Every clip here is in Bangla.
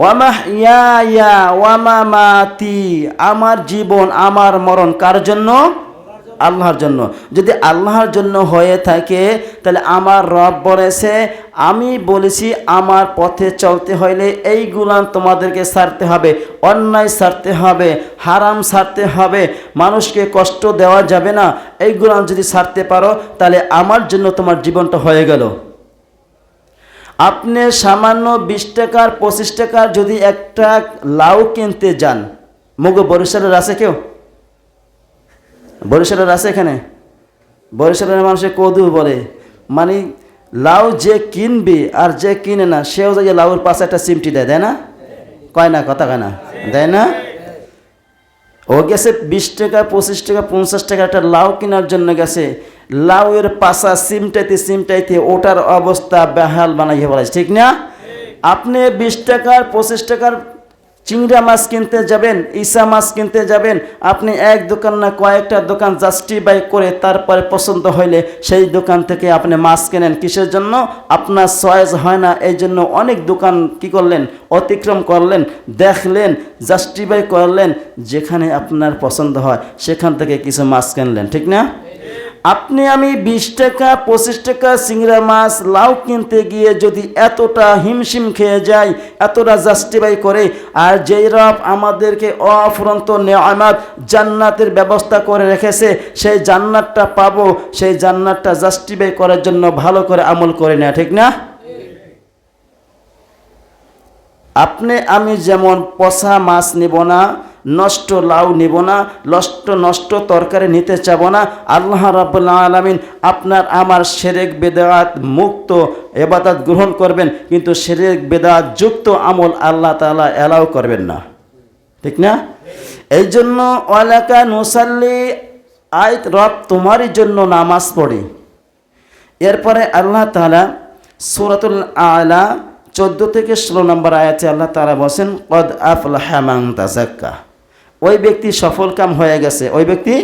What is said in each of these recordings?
ওয়ামাহ ইয়া ওয়ামা মাতি আমার জীবন, আমার মরণ কার জন্য? আল্লাহর জন্য। যদি আল্লাহর জন্য হয়ে থাকে, তাহলে আমার রব বলেছে, আমি বলেছি, আমার পথে চলতে হইলে এইগুলান তোমাদেরকে সারতে হবে, অন্যায় সারতে হবে, হারাম সারতে হবে, মানুষকে কষ্ট দেওয়া যাবে না এইগুলান যদি সারতে পারো, তাহলে আমার জন্য তোমার জীবনটা হয়ে গেল। আপনি সামান্য বিশ টাকার, পঁচিশ টাকার যদি একটা লাউ কিনতে যান, মুগো বরিশালের আছে কেউ? বরিশালের আছে এখানে? বরিশালের মানুষে কদু বলে মানে লাউ যে কিনবে আর যে কিনে না, সেও যে লাউর পাশে একটা সিমটি দেয় দেয় না? কয় না, কথা কয় না, দেয় না? ও গেছে বিশ টাকা, পঁচিশ টাকা, পঞ্চাশ টাকা একটা লাউ কেনার জন্য গেছে লাউয়ের পাশা সিমটাইতে সিমটাইতে ওটার অবস্থা বেহাল বানাইয়ে বলা ঠিক না? আপনি বিশ টাকার, পঁচিশ টাকার চিংড়া মাছ কিনতে যাবেন, ইসা মাছ কিনতে যাবেন, আপনি এক দোকান না কয়েকটা দোকান জাস্টিফাই করে তারপরে পছন্দ হইলে সেই দোকান থেকে আপনি মাছ কেনেন। কিসের জন্য? আপনার চয়েস হয় না, এই জন্য অনেক দোকান কি করলেন? অতিক্রম করলেন, দেখলেন জাস্টিফাই করলেন, যেখানে আপনার পছন্দ হয়, সেখান থেকে কিছু মাছ কিনলেন, ঠিক না? আপনি আমি বিশ টাকা, পঁচিশ টাকা সিংড়া মাছ, লাউ কিনতে গিয়ে যদি এতটা হিমশিম খেয়ে যাই, এতটা জাস্টিফাই করে, আর যেই রব আমাদেরকে অফুরন্ত নেয়ামাত জান্নাতের ব্যবস্থা করে রেখেছে, সেই জান্নাতটা পাবো, সেই জান্নাতটা জাস্টিফাই করার জন্য ভালো করে আমল করে নেওয়া ঠিক না? আপনি আমি যেমন পচা মাছ নেব না নষ্ট লাউ নেব না নষ্ট নষ্ট তরকারি নিতে চাব না। আল্লাহ রাবুল্লাহ আলমিন আপনার আমার সেরেক বেদাত মুক্ত এবাদাত গ্রহণ করবেন, কিন্তু সেরেক বেদাত যুক্ত আমল আল্লাহ তালা অ্যালাউ করবেন না। ঠিক না? এই জন্য এলাকা নুসাল্লি, আয় রব তোমারই জন্য নামাজ পড়ি। এরপরে আল্লাহ তালা সুরাতুল আলা চোদ্দ থেকে ষোলো নম্বর আয়াতে আল্লাহ তালা বলছেন, কদ আফলাহামাং তাজাক্কা ওই ব্যক্তি সফল কাম হয়ে গেছে, ওই ব্যক্তি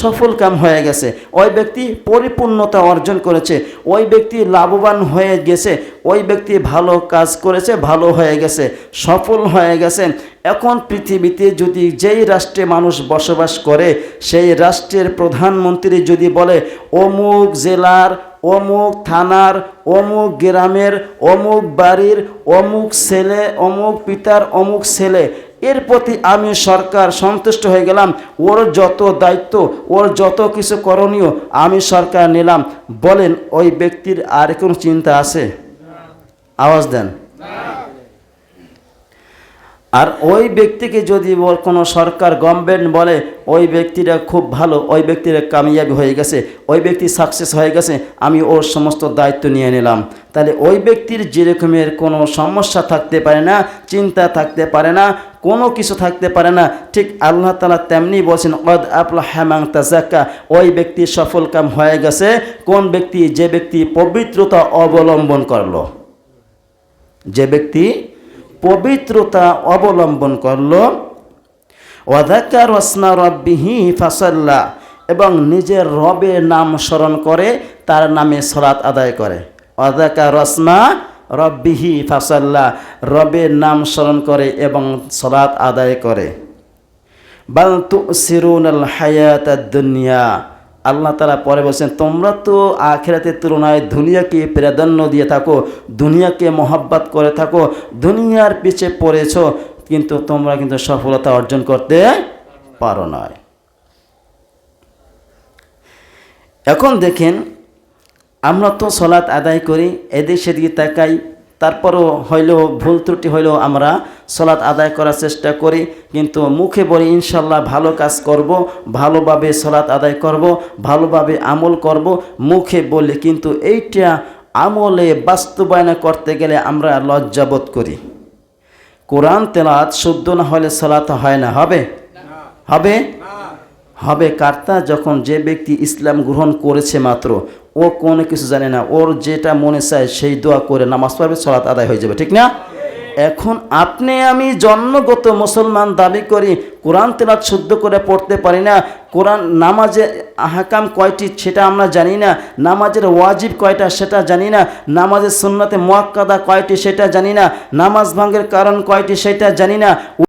সফল কাম হয়ে গেছে, ওই ব্যক্তি পরিপূর্ণতা অর্জন করেছে, ওই ব্যক্তি লাভবান হয়ে গেছে, ওই ব্যক্তি ভালো কাজ করেছে, ভালো হয়ে গেছে, সফল হয়ে গেছে। এখন পৃথিবীতে যদি যেই রাষ্ট্রে মানুষ বসবাস করে, সেই রাষ্ট্রের প্রধানমন্ত্রী যদি বলে, অমুক জেলার, অমুক থানার, অমুক গ্রামের, অমুক বাড়ির, অমুক ছেলে, অমুক পিতার, অমুক ছেলে এর প্রতি আমি সরকার সন্তুষ্ট হয়ে গেলাম। ওর যত দায়িত্ব, ওর যত কিছু করণীয় আমি সরকার নিলাম। বলেন, ওই ব্যক্তির আর কোনো চিন্তা আছে? আওয়াজ দেন। আর ওই ব্যক্তিকে যদি কোনো সরকার গভর্নমেন্ট বলে, ওই ব্যক্তিটা খুব ভালো, ওই ব্যক্তিরা কামিয়াবি হয়ে গেছে, ওই ব্যক্তি সাকসেস হয়ে গেছে, আমি ওর সমস্ত দায়িত্ব নিয়ে নিলাম। তাহলে ওই ব্যক্তির যেরকমের কোনো সমস্যা থাকতে পারে না, চিন্তা থাকতে পারে না কোনো কিছু থাকতে পারে না। ঠিক আল্লাহ তালা তেমনি বলছেন অদ আপলা হ্যামাং তাজাক্কা ওই ব্যক্তি সফল কাম হয়ে গেছে। কোন ব্যক্তি? যে ব্যক্তি পবিত্রতা অবলম্বন করল। যে ব্যক্তি পবিত্রতা অবলম্বন করল। ওয়াদাকার ওয়াসমা রব্বিহি ফাসাল্লা, এবং নিজের রবের নাম স্মরণ করে তার নামে সলাৎ আদায় করে। ওয়াদাকার রসমা রব্বিহি ফাসাল্লা, রবের নাম স্মরণ করে এবং সলাৎ আদায় করে। বাল তু সিরুনাল হায়াত দুনিয়া আল্লাহ তালা পরে বলছেন, তোমরা তো আখেরাতের তুলনায় দুনিয়াকে প্রাধান্য দিয়ে থাকো, দুনিয়াকে মহাব্বাত করে থাকো, দুনিয়ার পিছে পড়েছ, কিন্তু তোমরা কিন্তু সফলতা অর্জন করতে পারো নয় এখন দেখেন আমরা তো সলাৎ আদায় করি এদিক সেদিকে তাকাই তারপরও হইলেও ভুল ত্রুটি হইলেও আমরা সলাৎ আদায় করার চেষ্টা করি কিন্তু মুখে বলি ইনশাল্লাহ ভালো কাজ করব ভালোভাবে সলাৎ আদায় করব ভালোভাবে আমল করব মুখে বলি কিন্তু এইটা আমলে বাস্তবায়ন করতে গেলে আমরা লজ্জাবোধ করি। কোরআন তেলাত শুদ্ধ না হলে সলাৎ হয় না হবে? হবে? হবে কার্তা যখন যে ব্যক্তি ইসলাম গ্রহণ করেছে মাত্র ও কোনো কিছু জানে না। ওর যেটা মনে চায় সেই দোয়া করে নামাজ পড়বে সলাৎ আদায় হয়ে যাবে, ঠিক না? এখন আপনি আমি জন্মগত মুসলমান দাবি করি, কোরআন তেলাত শুদ্ধ করে পড়তে পারি না। কোরআন নামাজের আহকাম কয়টি সেটা আমরা জানি না। নামাজের ওয়াজিব কয়টা সেটা জানি না। নামাজের সুন্নতে মোয়াক্কাদা কয়টি সেটা জানি না। নামাজ ভাঙ্গের কারণ কয়টি সেটা জানি না।